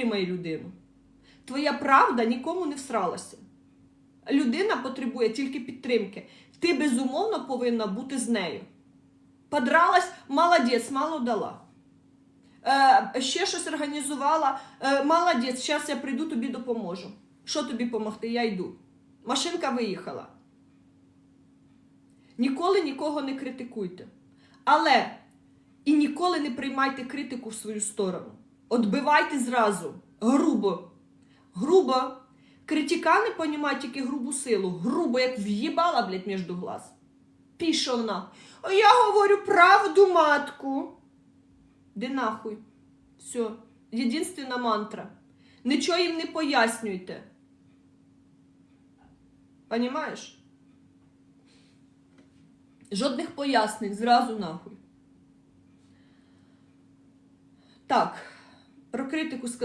підтримай людину. Твоя правда нікому не всралася. Людина потребує тільки підтримки. Ти безумовно повинна бути з нею. Подралась, молодець, мало дала. Е, ще щось організувала, е, молодець, зараз я прийду, тобі допоможу. Що тобі допомогти? Я йду. Машинка виїхала. Ніколи нікого не критикуйте. Але і ніколи не приймайте критику в свою сторону. Отбивайте зразу, грубо. Грубо. Критика не понімає тільки грубу силу. Грубо, як в'їбала, блядь, між глаз. Пішов на. Я говорю правду, матку. Де нахуй. Все. Єдинственна мантра. Нічого їм не пояснюйте. Понімаєш? Жодних пояснень, зразу нахуй. Так, про критику сказати.